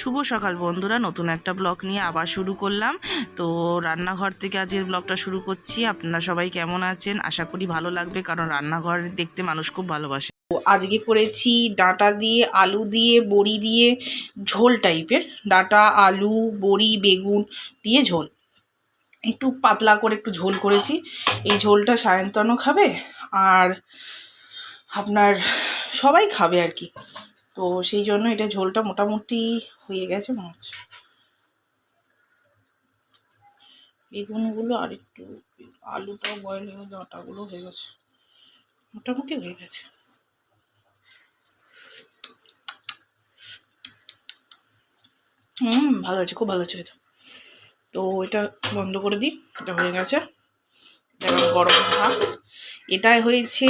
শুভ সকাল বন্ধুরা, নতুন একটা ব্লগ নিয়ে আবার শুরু করলাম। তো রান্নাঘর থেকে আজকের ব্লগটা শুরু করছি। আপনারা সবাই কেমন আছেন? আশা করি ভালো লাগবে, কারণ রান্নাঘর দেখতে মানুষ খুব ভালোবাসে। আজকে করেছি ডাঁটা দিয়ে, আলু দিয়ে, বড়ি দিয়ে, ঝোল টাইপের। ডাঁটা, আলু, বড়ি, বেগুন দিয়ে ঝোল। একটু পাতলা করে একটু ঝোল করেছি। এই ঝোলটা সায়ন্তনও খাবে আর আপনার সবাই খাবে আর কি। তো সেই জন্য এটা ঝোলটা মোটামুটি হয়ে গেছে হচ্ছে বেগুনগুলো আর একটু আলুটাও বয়েল হয়ে গেছে ডাঁটাগুলো হয়ে গেছে। মোটামুটি হয়ে গেছে। হুম, ভালো আছে খুব ভালো আছে এটা তো এটা বন্ধ করে দিই, এটা হয়ে গেছে। গরম থাক এটাই হয়েছে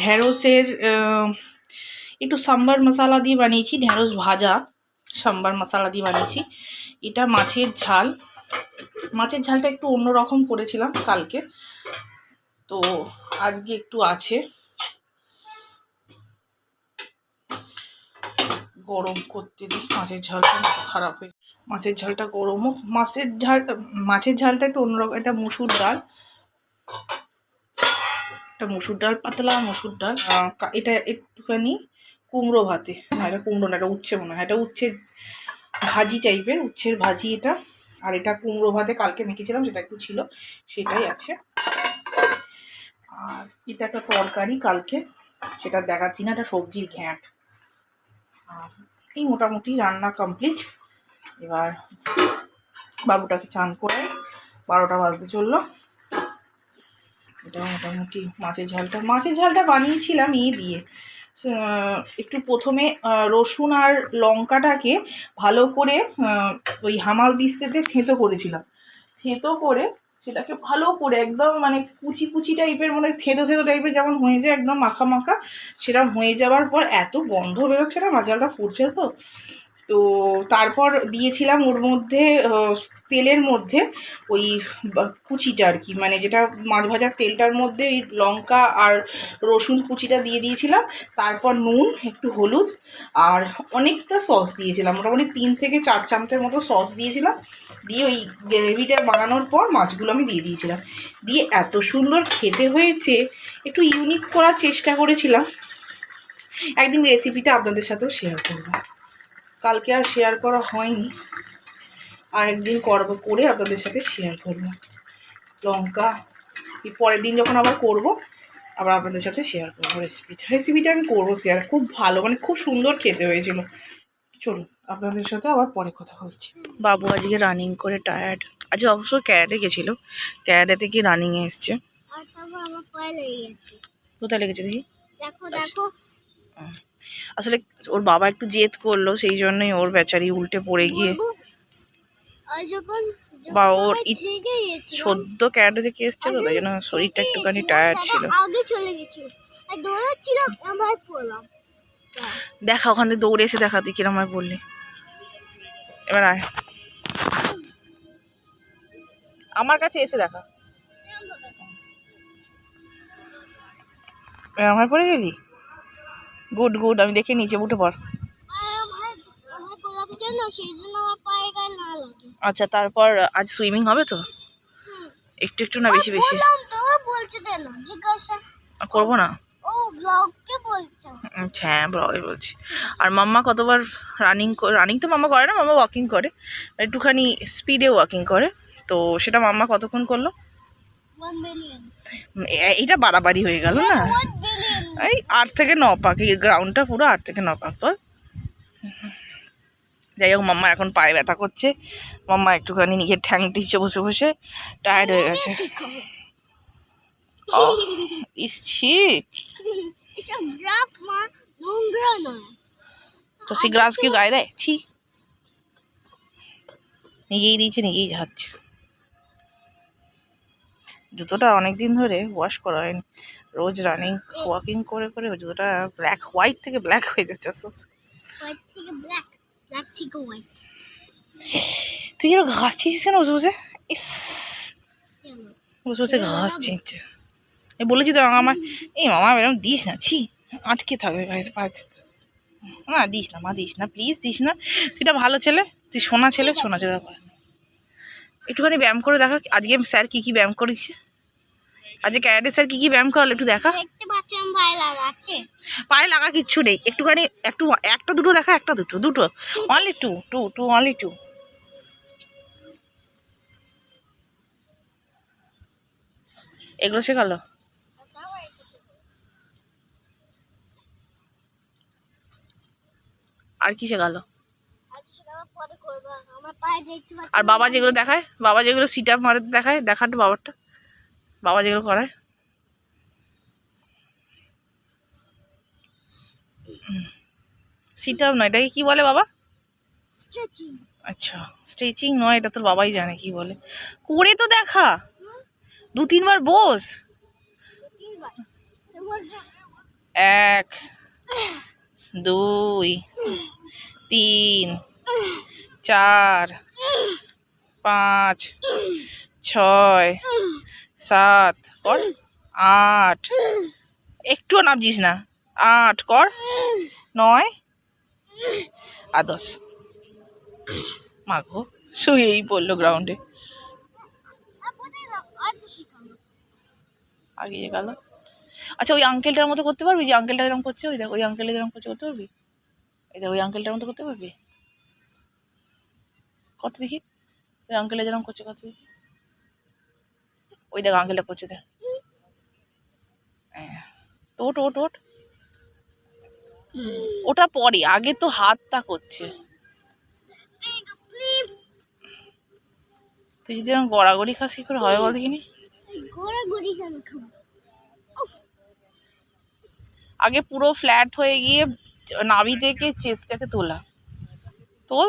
ঢ্যাঁড়সের একটু সাম্বার মশলা দিয়ে বানিয়েছি ঢ্যাঁড়স ভাজা, সাম্বার মশলা দিয়ে বানিয়েছি। এটা মাছের ঝাল। মাছের ঝালটা একটু অন্যরকম করেছিলাম কালকে। তো আজকে একটু আছে। গরম করতে দিই, মাছের ঝালটা খারাপ হয়ে মাছের ঝালটা গরম হোক। মাছের ঝাল, মাছের ঝালটা একটু অন্যরকম এটা মুসুর ডাল। এটা মুসুর ডাল পাতলা, মুসুর ডাল। এটা একটুখানি কুমড়ো ভাতে। না এটা কুমড়ো না এটা উচ্ছে মনে হয়। এটা উচ্ছে ভাজি টাইপের উচ্ছের ভাজি এটা। আর এটা কুমড়ো ভাতে কালকে মেখেছিলাম সেটা একটু ছিল সেটাই আছে। আর এটা একটা তরকারি কালকে সেটা দেখাচ্ছি না এটা সবজির ঘ্যাঁট। আর এই মোটামুটি রান্না কমপ্লিট এবার বাবুটাকে চান করে বারোটা বাজতে চলল। এটা মোটামুটি মাছের ঝালটা মাছের ঝালটা বানিয়েছিলাম ই দিয়ে। আহ, একটু প্রথমে রসুন আর লঙ্কাটাকে ভালো করে ওই হামাল দিস্তেতে থেঁতো করেছিলাম। থেঁতো করে সেটাকে ভালো করে একদম মানে কুচি কুচি টাইপের মানে থেঁতো থেঁতো টাইপের যেমন হয়ে যায়, একদম মাখা মাখা সেটা হয়ে যাওয়ার পর এত গন্ধ বেরোচ্ছে না, মাজালটা পড়ছে তো। তো তারপর দিয়েছিলাম ওর মধ্যে তেলের মধ্যে ওই কুচিটা আর কি। মানে যেটা মাছ ভাজার তেলটার মধ্যে ওই লঙ্কা আর রসুন কুচিটা দিয়ে দিয়েছিলাম। তারপর নুন, একটু হলুদ আর অনেকটা সস দিয়েছিলাম। মোটামুটি তিন থেকে চার চামচের মতো সস দিয়েছিলাম। দিয়ে ওই গ্রেভিটা বানানোর পর মাছগুলো আমি দিয়ে দিয়েছিলাম। দিয়ে এত সুন্দর খেতে হয়েছে, একটু ইউনিক করার চেষ্টা করেছিলাম। একদিন রেসিপিটা আপনাদের সাথেও শেয়ার করব। কালকে আর শেয়ার করা হয়নি। আর একদিন করব করে আপনাদের সাথে শেয়ার করব। লঙ্কা এই পরের দিন যখন আবার করব আবার আপনাদের সাথে শেয়ার করব রেসিপিটা রেসিপিটা আমি করব শেয়ার খুব ভালো মানে খুব সুন্দর খেতে হয়েছিল। চলুন আপনাদের সাথে আবার পরে কথা বলছি। বাবু আজকে রানিং করে টায়ার্ড আজ অবশ্য ক্যারাটে গেছিল। ক্যারাটে গিয়ে রানিংয়ে এসছে? কোথায় লেগেছে দেখি? দেখো দেখো। আসলে ওর বাবা একটু জেদ করল সেই জন্যই ওর বেচারি উল্টে পড়ে গিয়ে। বা ওর সদ্য ক্যারাটে থেকে এসছে তো তাই জন্য শরীরটা একটুখানি টায়ার্ড ছিল। আগে চলে গেছিল দেখা ওখান থেকে দৌড়ে এসে দেখা তুই কিরম হয় বললি। এবার আয়। আমার কাছে এসে দেখা। এরম হয় পড়ে গেলি? গুড গুড আমি দেখে নিচে উঠে পড়। আচ্ছা তারপর আজ সুইমিং হবে তো? একটু একটু না বেশি বেশি? করব না? হ্যাঁ ব্লগে বলছি। আর মাম্মা কতবার রানিং রানিং তো মাম্মা করে না মাম্মা ওয়াকিং করে। একটুখানি স্পিডে ওয়াকিং করে। তো সেটা মাম্মা কতক্ষণ করল? ওয়ান বিলিয়ন উম, এ- এইটা বাড়াবাড়ি হয়ে গেল না? এই আট থেকে ন পাক এই গ্রাউন্ডটা পুরো আট থেকে ন পাক বল যাই হোক মাম্মা এখন পায়ে ব্যথা করছে। মাম্মা একটুখানি নিজের ঠ্যাং টিপছে বসে বসে টায়ার্ড হয়ে গেছে। ইসছি তো সে কেউ গায়ে দেয়? ছি। নিজেই দিয়েছে নিজেই যাচ্ছে জুতোটা অনেক দিন ধরে ওয়াশ করা হয়নি। রোজ রানিং ওয়াকিং করে করে জুতোটা ব্ল্যাক হোয়াইট থেকে ব্ল্যাক হয়ে যাচ্ছে আস্তে আস্তে। হোয়াইট থেকে ব্ল্যাক ব্ল্যাক থেকে হোয়াইট তুই যেন ঘাস ছিঁচিস কেন বসে বসে? ইস। বসে বসে ঘাস ছিঁচছে বলেছি তো আমার এই মামা এরকম দিস না ছি আটকে থাকবে ভাই পায়ে না দিস না মা দিস না প্লিজ দিস না। তুই এটা ভালো ছেলে তুই সোনা ছেলে সোনা ছেলে একটুখানি ব্যায়াম করে দেখা আজকে স্যার কী কী ব্যায়াম করেছে? আজকে ক্যারাটে স্যার কি কি ব্যায়াম করালো একটু দেখা? পায়ে লাগা কিচ্ছু নেই। একটুখানি একটু একটা দুটো দেখা একটা দুটো দুটো। Only two two two only two এগুলো শেখালো? আর কি শেখালো? আর বাবা যেগুলো দেখায়? বাবা যেগুলো সিট আপ মারে দেখায়? দেখাটো বাবারটা। বাবা যেগুলো করায় সিট আপ নয় এটাকে কি বলে বাবা? আচ্ছা স্ট্রেচিং নয় এটা তোর বাবাই জানে কি বলে। করে তো দেখা। দু তিনবার বস। এক দুই তিন চার পাঁচ ছয় সাত, কর। আট। একটুও নামছিস না। আট, কর। নয়। আর দশ। মাগো শুয়েই পড়ল গ্রাউন্ডে আগিয়ে গেল। আচ্ছা ওই আঙ্কেলটার মতো করতে পারবি? যে আঙ্কেলটা এরকম করছে, ওই দেখ, ওই আঙ্কেলটা যেরকম করছে, করতে পারবি? এই দেখ, ওই আঙ্কেলটার মতো করতে পারবি? কত দেখি? ওই আঙ্কেলটা যেরকম করছে কত দেখি ওই দেখ আঙ্কেলটা করছে দেখ। হ্যাঁ। তো ওট ওট। ওট ওটা পরে আগে তো হাতটা করছে। তুই যদি এরকম গড়াগড়ি খাস কি করে হয় বল দেখিনি? আগে পুরো ফ্ল্যাট হয়ে গিয়ে নাভি থেকে চেস্টটাকে তোলা। তোল।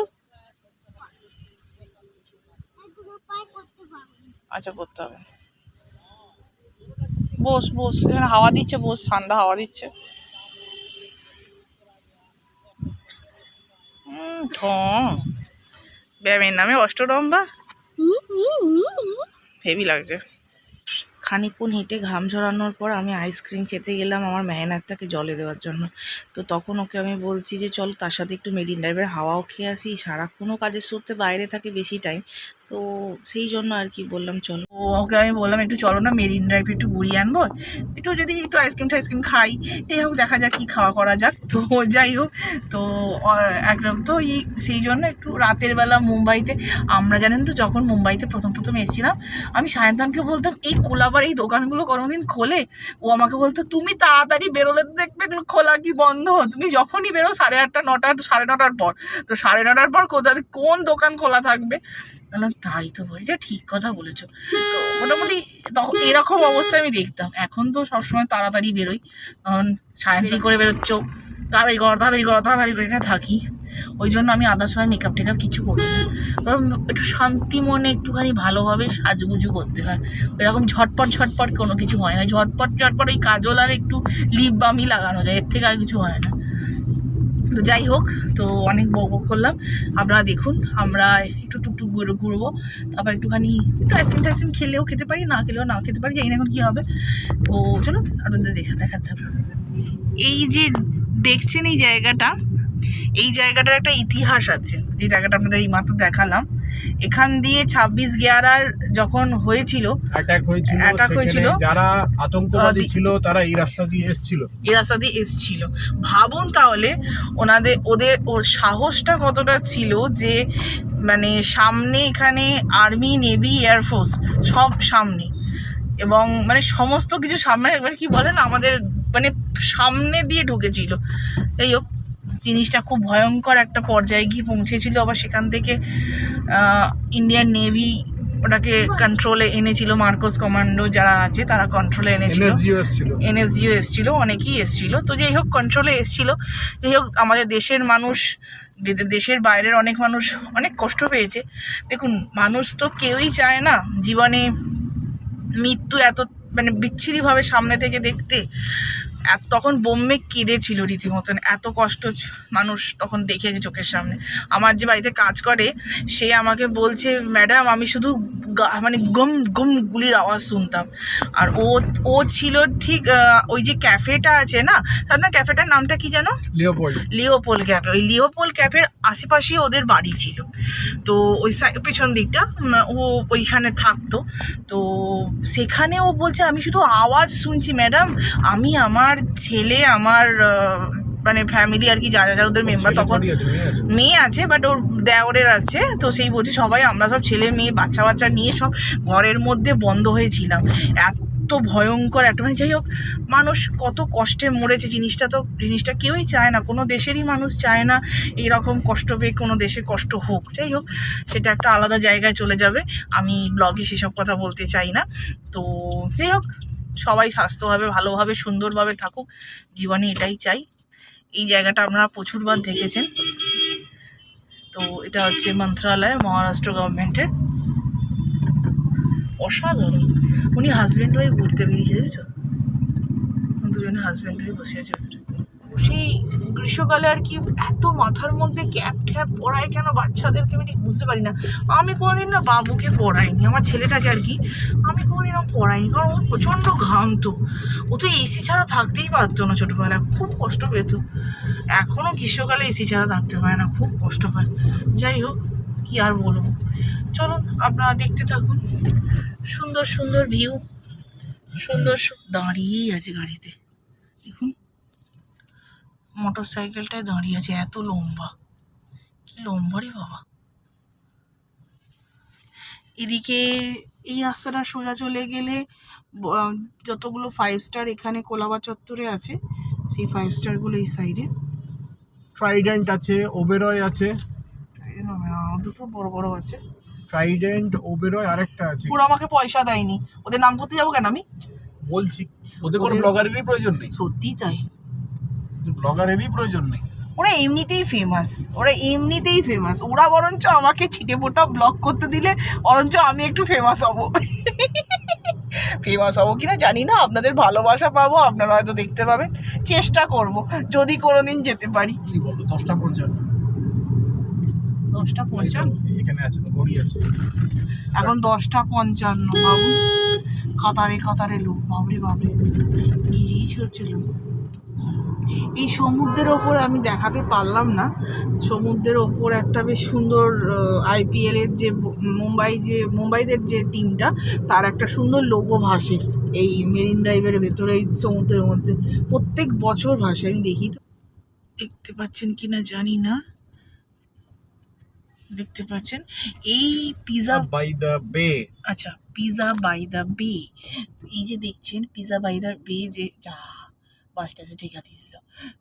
আচ্ছা করতে হবে। বস বস, এখানে হাওয়া দিচ্ছে, বস, ঠান্ডা হাওয়া দিচ্ছে। ব্যায়ামের নামে অষ্টরম্বা হেভি লাগছে। খানিকক্ষণ হেঁটে ঘাম ঝরানোর পর আমি আইসক্রিম খেতে গেলাম আমার মেহনাতটাকে জলে দেওয়ার জন্য। তো তখন ওকে আমি বলছি যে, চল তার সাথে একটু মেরিন ড্রাইভের হাওয়াও খেয়ে আসি। সারাক্ষণও কাজের সূত্রে বাইরে থাকে, বেশি টাইম তো সেই জন্য আর কি বললাম, চলো। ও, ওকে আমি বললাম, একটু চলো না, মেরিন ড্রাইভ একটু ঘুরিয়ে আনব। একটু যদি একটু আইসক্রিম টাইসক্রিম খাই, এই হোক, দেখা যাক কি খাওয়া করা যাক। তো যাই হোক, তো একদম তো এই সেই জন্য একটু রাতের বেলা মুম্বাইতে, আমরা জানেন তো, যখন মুম্বাইতে প্রথম প্রথম এসেছিলাম, আমি সায়ন্তানকে বলতাম, এই কোলাবার এই দোকানগুলো কোনোদিন খোলে? ও আমাকে বলতো, তুমি তাড়াতাড়ি বেরোলে দেখবে এগুলো খোলা কি বন্ধ? তুমি যখনই বেরো, সাড়ে আটটা, নটা, সাড়ে নটার পর। তো সাড়ে নটার পর কোথা, কোন দোকান খোলা থাকবে? বললাম তাই তো বলি এটা ঠিক কথা বলেছ। তো মোটামুটি তখন এরকম অবস্থায় আমি দেখতাম। এখন তো সবসময় তাড়াতাড়ি বেরোই। কারণ সায়ন্তি করে বেরোচ্ছ তাড়াতাড়ি করো তাড়াতাড়ি করো তাড়াতাড়ি করে এটা থাকি। ওই জন্য আমি আদার সময় মেকআপ টেকআপ কিছু করি না। কারণ একটু শান্তি মনে একটুখানি ভালোভাবে সাজুগুজু করতে হয়। এরকম ঝটপট ঝটপট কোনো কিছু হয় না। ঝটপট ঝটপট ওই কাজল আর একটু লিপ বামই লাগানো যায়। এর থেকে আর কিছু হয় না। তো যাই হোক, তো অনেক বক বক করলাম। আপনারা দেখুন, আমরা একটু টুকটুক ঘুরে ঘুরবো। তারপর একটুখানি একটু আইসক্রিম টাইসক্রিম খেলেও খেতে পারি, না খেলেও না খেতে পারি, জানি না এখন কী হবে। তো চলুন, আপনাদের দেখা দেখা থাকবে এই যে দেখছেন এই জায়গাটা, এই জায়গাটার একটা ইতিহাস আছে। যে জায়গাটা আপনাদের এই মাত্র দেখালাম। এখান দিয়ে ছাব্বিশ গিয়ারার যখন হয়েছিল অ্যাটাক হয়েছিল Attack হয়েছিল। যারা আতঙ্কবাদী ছিল তারা এই রাস্তা দিয়ে এসেছিল। এই রাস্তা দিয়ে এসছিল। ভাবুন তাহলে ওনাদের ওদের ওর সাহসটা কতটা ছিল যে মানে সামনে এখানে আর্মি নেভি এয়ারফোর্স সব সামনে। এবং মানে সমস্ত কিছু সামনে একবার কি বলেন আমাদের মানে সামনে দিয়ে ঢুকেছিল। যাই হোক জিনিসটা খুব ভয়ঙ্কর একটা পর্যায়ে গিয়ে পৌঁছেছিল। আবার সেখান থেকে ইন্ডিয়ান নেভি ওটাকে কন্ট্রোলে এনেছিল মার্কোস কমান্ডো যারা আছে তারা কন্ট্রোলে এনেছিল। এনএসজিও এসেছিল। অনেকেই এসছিল। তো যাই হোক কন্ট্রোলে এসছিল। যাই হোক আমাদের দেশের মানুষ দেশের বাইরের অনেক মানুষ অনেক কষ্ট পেয়েছে। দেখুন মানুষ তো কেউই চায় না জীবনে মৃত্যু এত মানে বিচ্ছিরিভাবে সামনে থেকে দেখতে। তখন বোম্বে কেঁদেছিল রীতিমতন। এত কষ্ট মানুষ তখন দেখেছে চোখের সামনে। আমার যে বাড়িতে কাজ করে সে আমাকে বলছে ম্যাডাম আমি শুধু গা- মানে গম গম গুলির আওয়াজ শুনতাম। আর ও ও ছিল ঠিক ওই যে ক্যাফেটা আছে না তার না ক্যাফেটার নামটা কি জানো লিওপোল। লিওপোল ক্যাফে। ওই লিওপোল ক্যাফের আশেপাশেই ওদের বাড়ি ছিল। তো ওই পেছন দিকটা ও ওইখানে থাকতো। তো সেখানে ও বলছে আমি শুধু আওয়াজ শুনছি ম্যাডাম। আমি আমার ছেলে আমার মানে ফ্যামিলি আর কি যা যা ওদের মেম্বার তখন মেয়ে আছে? বাট ওর দেওরের আছে তো সেই বলছে সবাই আমরা সব ছেলে মেয়ে বাচ্চা বাচ্চা নিয়ে সব ঘরের মধ্যে বন্ধ হয়েছিলাম। এত ভয়ঙ্কর একটা মানে যাই হোক মানুষ কত কষ্টে মরেছে জিনিসটা তো জিনিসটা কেউই চায় না কোনো দেশেরই মানুষ চায় না এইরকম কষ্ট পেয়ে কোনো দেশের কষ্ট হোক। যাই হোক সেটা একটা আলাদা জায়গায় চলে যাবে আমি ব্লগে সেসব কথা বলতে চাই না। তো যাই হোক সবাই স্বাস্থ্যভাবে, ভালোভাবে, সুন্দরভাবে থাকুক। জীবনে এটাই চাই। এই জায়গাটা আপনারা প্রচুরবার দেখেছেন। তো এটা হচ্ছে মন্ত্রালয়, মহারাষ্ট্র গভর্নমেন্টের। অসাধারণ। উনি হাজব্যান্ড হয়ে ঘুরতে বেরিয়েছে দেখেছ দুজনে হাজব্যান্ড হয়ে বসে আছে সেই গ্রীষ্মকালে আর কি এত মাথার মধ্যে ক্যাপ ট্যাপ পরায় কেন বাচ্চাদেরকে আমি ঠিক বুঝতে পারি না। আমি কোনোদিন না বাবুকে পড়াইনি, আমার ছেলেটাকে আর কি। আমি কোনোদিন আমি পড়াইনি, কারণ ও প্রচণ্ড ঘামতো। ও তো এসি ছাড়া থাকতেই পারতো না ছোটোবেলায়, খুব কষ্ট পেত। এখনও গ্রীষ্মকালে এসি ছাড়া থাকতে পারে না, খুব কষ্ট পায় যাই হোক, কি আর বলব। চলুন, আপনারা দেখতে থাকুন। সুন্দর সুন্দর ভিউ সুন্দর দাঁড়িয়েই আছে গাড়িতে। দেখুন। মোটর সাইকেলটায় দাঁড়িয়ে আছে এত লম্বা। কি লম্বা রে বাবা। এদিকে এই রাস্তাটা সোজা চলে গেলে যতগুলো ফাইভ স্টার এখানে কোলাবা চত্বরে আছে সেই ফাইভ স্টারগুলো এই সাইডে ট্রাইডেন্ট আছে ওবেরয় আছে। দুটো বড় বড় আছে। ট্রাইডেন্ট ওবেরয় আরেকটা আছে। পুরো আমাকে পয়সা দেয়নি। ওদের নাম করতে যাব কেন আমি? বলছি ওদের কোনো ব্লগারেরই প্রয়োজন নেই। সত্যি তাই। ব্লগারেরই প্রয়োজন নেই। ওরা এমনিতেই ফেমাস ওরা এমনিতেই ফেমাস ওরা বরঞ্চ আমাকে ছিটে ফোটা ব্লগ করতে দিলে বরঞ্চ আমি একটু ফেমাস হব। ফেমাস হব কিনা জানি না আপনাদের ভালোবাসা পাবো আপনারা হয়তো দেখতে পাবেন। চেষ্টা করব যদি কোনোদিন যেতে পারি। কি বলব দশটা পঞ্চান্ন। দশটা পঞ্চান্ন? এখানে আছে তো ঘড়ি আছে। এখন দশটা পঞ্চান্ন বাবু। কাতারে কাতারে লোক বাবরে বাবরে। গিজ করছিল এই সমুদ্রের ওপর আমি দেখাতে পারলাম না। সমুদ্রের ওপর একটা বেশ সুন্দর আইপিএল এর যে মুম্বাই যে মুম্বাইদের যে টিমটা তার একটা সুন্দর লোগো ভাসে এই মেরিন ড্রাইভের ভেতরে এই সমুদ্রের মধ্যে। প্রত্যেক বছর ভাসে আমি দেখি তো। দেখতে পাচ্ছেন কিনা জানি না। দেখতে পাচ্ছেন এই পিজা বাই দ্য বে আচ্ছা পিজা বাই দ্য বে এই যে দেখছেন পিজা বাই দ্য বে যে যা বাসটা যে ঠেকা দিয়ে দিল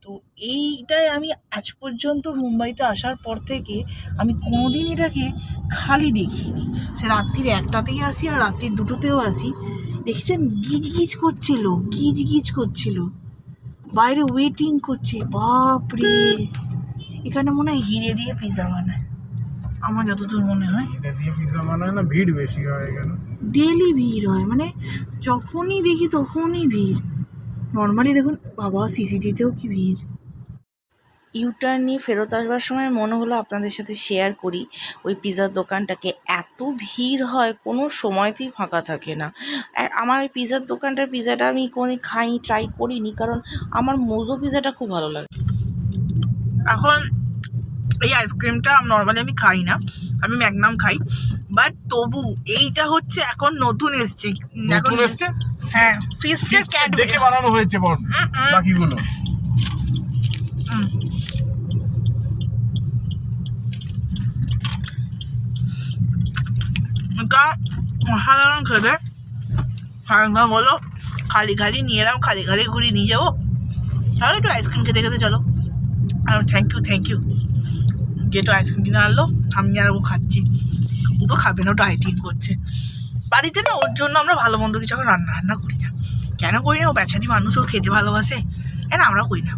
তো এইটাই আমি আজ পর্যন্ত মুম্বাইতে আসার পর থেকে আমি কোনোদিন এটাকে খালি দেখিনি। সে রাত্রির একটাতেই আসি আর রাত্রির দুটোতেও আসি। দেখেছেন? গিজ গিজ করছিল গিজ গিজ করছিল। বাইরে ওয়েটিং করছে বাপরে! এখানে মনে হয় হিরে দিয়ে পিজা বানায়। আমার যতদূর মনে হয়। এটা দিয়ে পিজা বানায় না ভিড় বেশি হয় এখানে। ডেলি ভিড় হয় মানে যখনই দেখি তখনই ভিড়। নর্মালি দেখুন বাবা সিসিটিতেও কি ভিড়? ইউটার্ন নিয়ে ফেরত আসবার সময় মনে হলো আপনাদের সাথে শেয়ার করি। ওই পিৎজার দোকানটাকে এত ভিড় হয় কোনো সময়তেই ফাঁকা থাকে না। আমার ওই পিৎজার দোকানটার পিৎজাটা আমি কোনো খাই ট্রাই করিনি কারণ আমার মোজো পিৎজাটা খুব ভালো লাগে। এখন এই আইসক্রিমটা নর্মালি আমি খাই না আমি ম্যাগনাম খাই। বাট তবু এইটা হচ্ছে এখন নতুন এসছে। এখন নতুন এসছে? হ্যাঁ ফিস্টের Feast দেখে বানানো হয়েছে বল বাকিগুলো। এটা অসাধারণ খেতে। হারাঙ্গা বলো খালি খালি নিয়ে এলাম খালি খালি ঘুরিয়ে নিয়ে যাব। তাহলে একটু আইসক্রিম খেতে খেতে চলো। আর থ্যাংক ইউ থ্যাংক ইউ যেটু আইসক্রিম কিনে আনলো আমি আর ও খাচ্ছি। ও তো খাবে না ও ডাইটিং করছে। বাড়িতে না ওর জন্য আমরা ভালো মন্দ কিছু এখন রান্না রান্না করি না। কেন করি না? ও বেচারি মানুষ, ও খেতে ভালোবাসে। হ্যাঁ আমরা করি না?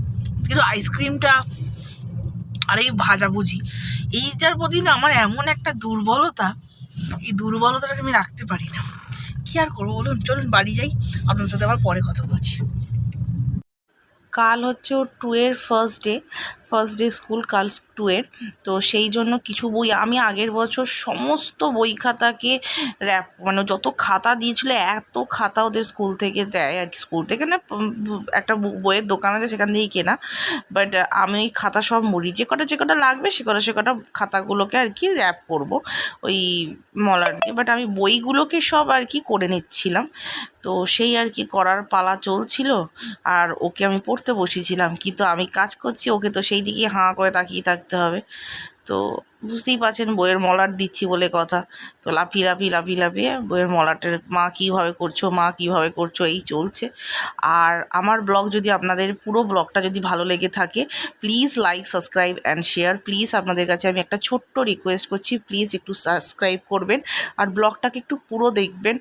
কিন্তু আইসক্রিমটা আর এই ভাজাভুজি এইটার প্রতি না আমার এমন একটা দুর্বলতা, এই দুর্বলতাটাকে আমি রাখতে পারি না। কি আর করব বলুন? চলুন বাড়ি যাই। আপনার সাথে আবার পরে কথা বলছি। কাল হচ্ছে ওর টুয়ের first day first day school কাল টুয়ের তো সেই জন্য কিছু বই আমি আগের বছর সমস্ত বই খাতাকে র্যাপ মানে যত খাতা দিয়েছিল, এত খাতা ওদের স্কুল থেকে দেয় আর কি। স্কুল থেকে না একটা বইয়ের দোকান আছে সেখান থেকেই কেনা। বাট আমি ওই খাতা সব মুড়ি, যে কটা যে কটা লাগবে সে কটা সে কটা খাতাগুলোকে আর কি র্যাপ করব ওই মলার দিয়ে। বাট আমি বইগুলোকে সব আর কি করে নিচ্ছিলাম। তো সেই আর কি করার পালা চলছিল। আর ওকে আমি পড়তে বসেছিলাম কিন্তু আমি কাজ করছি, ওকে তো সেই দিকে হাঁ করে তাকিয়ে থাকতে হবে। তো বুঝতেই পারছেন বইয়ের মলার দিচ্ছি বলে কথা। তো লাফিয়ে লাফিয়ে লাফিয়ে লাফিয়ে বইয়ের মলাটের মা কীভাবে করছ, মা কীভাবে করছ, এই চলছে। আর আমার ব্লগ যদি আপনাদের পুরো ব্লগটা যদি ভালো লেগে থাকে please like subscribe and share please আপনাদের কাছে আমি একটা ছোট্ট রিকোয়েস্ট করছি। প্লিজ একটু সাবস্ক্রাইব করবেন। আর ব্লগটাকে একটু পুরো দেখবেন।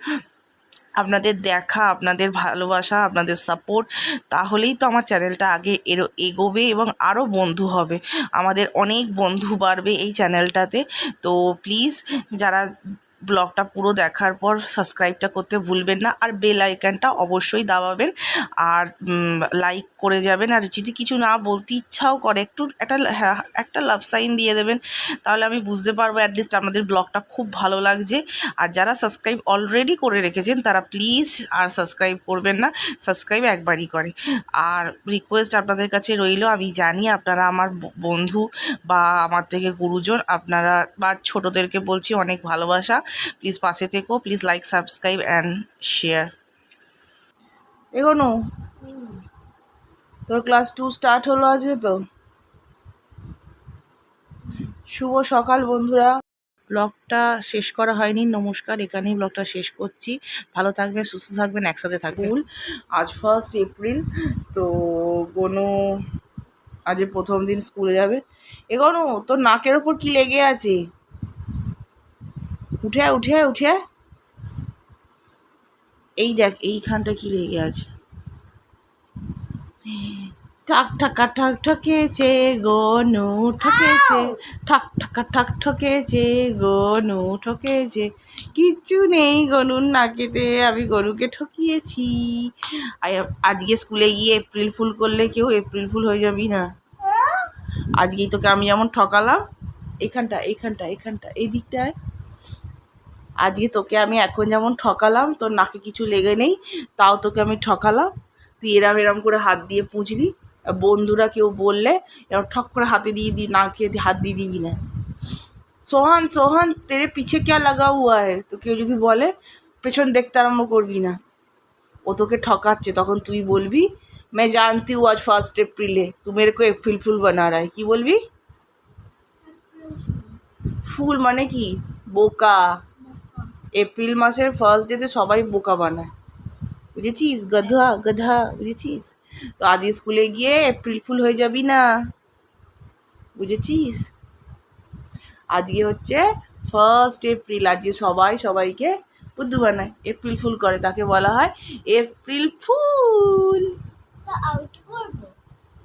আপনাদের দেখা, আপনাদের ভালোবাসা, আপনাদের সাপোর্ট তাহলেই তো আমার চ্যানেলটা আগে এরো, এগোবে এবং আরও বন্ধু হবে। আমাদের অনেক বন্ধু বাড়বে এই চ্যানেলটাতে তো প্লিজ যারা ব্লগটা পুরো দেখার পর সাবস্ক্রাইবটা করতে ভুলবেন না, আর বেল আইকনটা অবশ্যই দাবাবেন। আর লাইক করে যাবেন। আর যদি কিছু না বলতে ইচ্ছাও করে একটু একটা হ্যাঁ, একটা লাভ সাইন দিয়ে দেবেন তাহলে আমি বুঝতে পারব অ্যাটলিস্ট আমাদের ব্লগটা খুব ভালো লাগছে। আর যারা সাবস্ক্রাইব অলরেডি করে রেখেছেন তারা প্লিজ আর সাবস্ক্রাইব করবেন না সাবস্ক্রাইব একবারই করে। আর রিকোয়েস্ট আপনাদের কাছে রইল আমি জানি আপনারা আমার বন্ধু বা আমার থেকে গুরুজন আপনারা বা ছোটোদেরকে বলছি অনেক ভালোবাসা। প্লিজ পাশে থেকো please like subscribe and share এগোনো। তোর ক্লাস টু স্টার্ট হলো আজকে তো? শুভ সকাল বন্ধুরা। ব্লগটা শেষ করা হয়নি, নমস্কার, এখানেই ব্লগটা শেষ করছি। ভালো থাকবেন, সুস্থ থাকবেন, একসাথে থাকবেন। আজ ফার্স্ট এপ্রিল তো গনু আজ প্রথম দিন স্কুলে যাবে। এ গনু, তোর নাকের ওপর কি লেগে আছে? উঠে উঠে উঠে। এই দেখ, এইখানটা কি লেগে আছে। ঠাক ঠাকা ঠাক ঠকেছে গনু ঠকেছে। ঠাক ঠাকা ঠাক ঠকেছে গনু ঠকেছে। কিচ্ছু নেই গনুর নাকেতে আমি গরুকে ঠকিয়েছি। আজকে স্কুলে গিয়ে এপ্রিল ফুল করলে কেউ এপ্রিল ফুল হয়ে যাবি না। আজকেই তোকে আমি যেমন ঠকালাম এখানটা এখানটা এখানটা এই দিকটায় আজকে তোকে আমি এখন যেমন ঠকালাম তোর নাকে কিছু লেগে নেই তাও তোকে আমি ঠকালাম। তুই এরাম এরাম করে হাত দিয়ে পুঁজলি বন্ধুরা কেউ বললে, এবার ঠক করে হাতে দিয়ে দি নাকে হাত দিয়ে দিবি না। সোহান সোহান, তেরে পিছে ক্যা লাগা হুয়া হ্যাঁ তো কেউ যদি বলে, পেছন দেখতে আরম্ভ করবি না। ও তোকে ঠকাচ্ছে, তখন তুই বলবি, মে জানতি ও আজ ফার্স্ট এপ্রিলে তু মেরে কো এপ্রিল ফুল বানা রায় কি বলবি? ফুল মানে কি? বোকা। এপ্রিল মাসের ফার্স্ট ডেতে সবাই বোকা বানায়। বুঝেছিস গধা গধা বুঝেছিস তো আজ স্কুলে গিয়ে এপ্রিল ফুল হয়ে যাবি না। বুঝেছিস আজকে হচ্ছে ফার্স্ট এপ্রিল আজকে সবাই সবাইকে বুদ্ধু বানায় এপ্রিল ফুল করে। তাকে বলা হয় এপ্রিল ফুল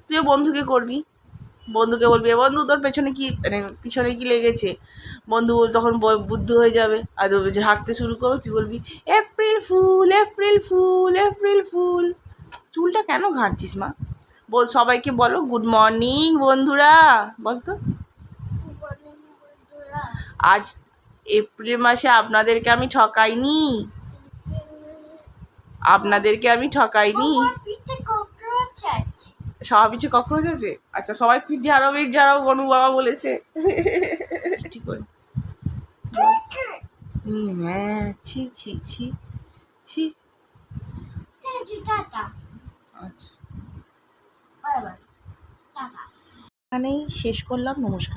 তুই বন্ধুকে করবি। বন্ধুকে বলবি? বন্ধু তোর পেছনে কি মানে পিছনে কি লেগেছে? বন্ধু বল- তখন বুদ্ধ হয়ে যাবে। আর হাঁটতে শুরু করবে তুই বলবি, April fool April fool April fool. চুলটা কেন ঘাঁটছিস মা? বল, সবাইকে বলো, গুড মর্নিং বন্ধুরা। বল তো। আজ এপ্রিল মাসে আপনাদেরকে আমি ঠকাইনি। আপনাদেরকে আমি ঠকাইনি। সবার পিছু কখরোচ আছে? আচ্ছা সবাই পিঠ পিঠ ঝাড়াও গনু বাবা বলেছে। করে ই হ্যাঁ ছি ছি ছি ছি আচ্ছা এখানেই শেষ করলাম নমস্কার।